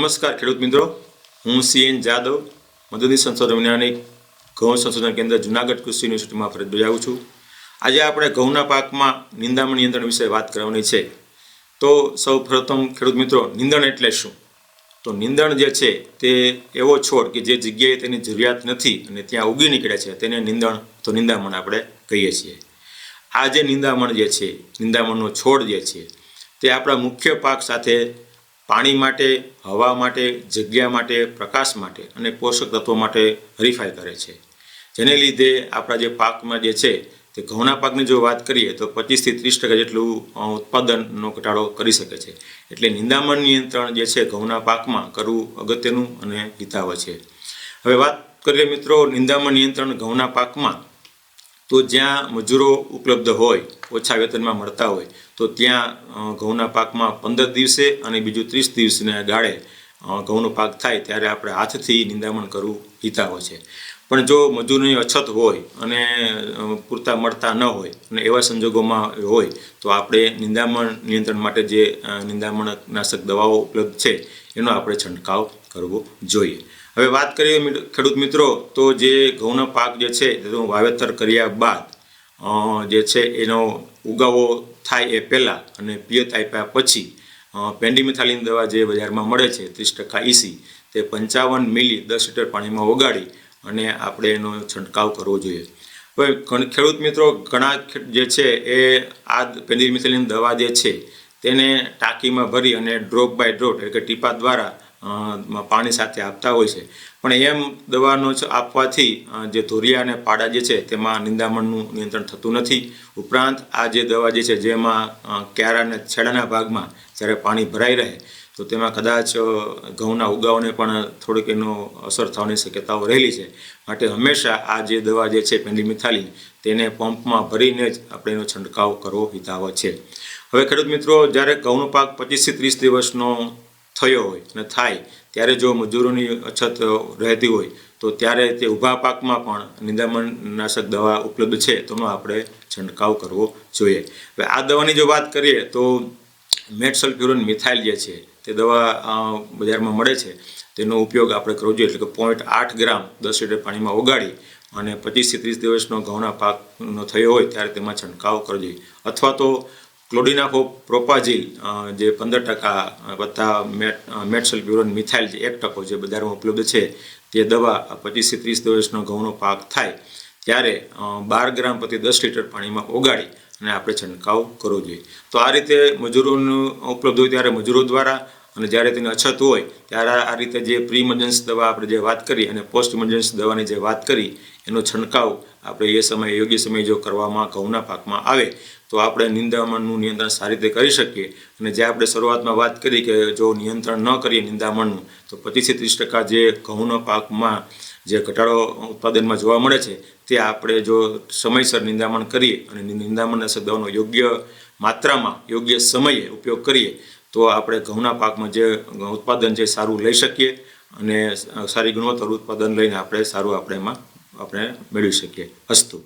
નમસ્કાર, ખેડૂત મિત્રો. હું સી એન જાદવ મદદની સંશોધન વૈજ્ઞાનિક ઘઉં સંશોધન કેન્દ્ર, જુનાગઢ કૃષિ યુનિવર્સિટીમાં ફરજ બજાવું છું. આજે આપણે ઘઉંના પાકમાં નિંદામણ નિયંત્રણ વિશે વાત કરવાની છે. તો સૌ પ્રથમ, ખેડૂત મિત્રો, નિંદણ એટલે શું? તો નિંદણ જે છે, તે એવો છોડ કે જે જગ્યાએ તેની જરૂરિયાત નથી અને ત્યાં ઉગી નીકળે છે, તેને નિંદણ તો નિંદામણ આપણે કહીએ છીએ. આ જે નિંદામણ જે છે, નિંદામણનો છોડ જે છે, તે આપણા મુખ્ય પાક સાથે પાણી માટે, હવા માટે, જગ્યા માટે, પ્રકાશ માટે અને પોષક તત્વો માટે હરીફાઈ કરે છે. જેને લીધે આપણા જે પાકમાં જે છે, તે ઘઉંના પાકની જો વાત કરીએ તો પચીસથી ત્રીસ ટકા જેટલું ઉત્પાદનનો ઘટાડો કરી શકે છે. એટલે નિંદામણ નિયંત્રણ જે છે ઘઉંના પાકમાં કરવું અગત્યનું અને હિતાવ છે. હવે વાત કરીએ મિત્રો નિંદામણ નિયંત્રણ ઘઉંના પાકમાં, તો જ્યાં મજૂરો ઉપલબ્ધ હોય, ઓછા વેતનમાં મળતા હોય તો ત્યાં ઘઉંના પાકમાં પંદર દિવસે અને બીજું ત્રીસ દિવસના ગાળે ઘઉંનો પાક થાય ત્યારે આપણે હાથથી નિંદામણ કરવું હિતાવ છે. પણ જો મજૂરની અછત હોય અને પૂરતા મળતા ન હોય અને એવા સંજોગોમાં હોય, તો આપણે નિંદામણ નિયંત્રણ માટે જે નિંદામણનાશક દવાઓ ઉપલબ્ધ છે, એનો આપણે છંટકાવ કરવો જોઈએ. હવે વાત કરીએ ખેડૂત મિત્રો, તો જે ઘઉંનો પાક જે છે, તેનું વાવેતર કર્યા બાદ જે છે એનો ઉગાવો થાય એ પહેલાં અને પિયત આપ્યા પછી પેન્ડીમિથાલિન દવા જે બજારમાં મળે છે, ત્રીસ ટકા ઈસી તે પંચાવન મિલી દસ લીટર પાણીમાં ઓગાળી અને આપણે એનો છંટકાવ કરવો જોઈએ. હવે ખેડૂત મિત્રો, ઘણા જે છે એ આ પેન્ડીમિથાલિન દવા જે છે, તેને ટાંકીમાં ભરી અને ડ્રોપ બાય ડ્રોપ એટલે કે ટીપા દ્વારા પાણી સાથે આપતા હોય છે. પણ એમ દવાનો આપવાથી જે ધોરિયા અને પાડા જે છે, તેમાં નિંદામણનું નિયંત્રણ થતું નથી. ઉપરાંત, આ જે દવા જે છે, જેમાં ક્યારા અને છેડાના ભાગમાં જ્યારે પાણી ભરાઈ રહે, તો તેમાં કદાચ ઘઉંના ઉગાવને પણ થોડીક એનો અસર થવાની શક્યતાઓ રહેલી છે. માટે હંમેશા આ જે દવા જે છે પેન્ડીમિથાલિન તેને પંપમાં ભરીને જ આપણે એનો છંટકાવ કરવો હિતાવ છે. હવે ખેડૂત મિત્રો, જ્યારે ઘઉંનો પાક પચીસથી ત્રીસ દિવસનો થયો હોય અને થાય, ત્યારે જો મજૂરોની અછત રહેતી હોય, તો ત્યારે તે ઊભા પાકમાં પણ નિંદામણનાશક દવા ઉપલબ્ધ છે, તેનો આપણે છંટકાવ કરવો જોઈએ. હવે આ દવાની જો વાત કરીએ, તો મેટસલ્ફ્યુરન મિથાઇલ જે છે, તે દવા બજારમાં મળે છે. તેનો ઉપયોગ આપણે કરવો જોઈએ, એટલે કે પોઈન્ટ આઠ ગ્રામ દસ લીટર પાણીમાં ઓગાળી અને પચીસથી ત્રીસ દિવસનો ઘઉંના પાકનો થયો હોય, ત્યારે તેમાં છંટકાવ કરવો જોઈએ. અથવા તો ક્લોડિનાફો પ્રોપાઝિલ જે પંદર ટકા વત્તા મેટ મેટસલ્ફ્યુરન મિથાઇલ જે એક ટકો જે બજારમાં ઉપલબ્ધ છે, તે દવા પચીસથી ત્રીસ દિવસનો ઘઉંનો પાક થાય, ત્યારે બાર ગ્રામ પ્રતિ દસ લીટર પાણીમાં ઓગાળી અને આપણે છંટકાવ કરવો જોઈએ. તો આ રીતે મજૂરોનું ઉપલબ્ધ હોય ત્યારે મજૂરો દ્વારા અને જ્યારે તેની અછત હોય, ત્યારે આ રીતે જે પ્રી ઇમરજન્સ દવા આપણે જે વાત કરી અને પોસ્ટ ઇમરજન્સી દવાની જે વાત કરી, એનો છંટકાવ આપણે એ સમયે, યોગ્ય સમયે જો કરવામાં, ઘઉંના પાકમાં આવે, તો આપણે નિંદામણનું નિયંત્રણ સારી રીતે કરી શકીએ. અને જે આપણે શરૂઆતમાં વાત કરી કે જો નિયંત્રણ ન કરીએ નિંદામણનું, તો પચીસથી ત્રીસ ટકા જે ઘઉંના પાકમાં જે ઘટાડો ઉત્પાદનમાં જોવા મળે છે, તે આપણે જો સમયસર નિંદામણ કરીએ અને નિંદામણના દવાનો યોગ્ય માત્રામાં, યોગ્ય સમયે ઉપયોગ કરીએ તો આપણે ઘઉંના પાકમાં જે ઉત્પાદન છે સારું લઈ શકીએ અને સારી ગુણવત્તાનું ઉત્પાદન લઈને આપણે સારું આપણે એમાં આપણે મેળવી શકીએ. અસ્તુ.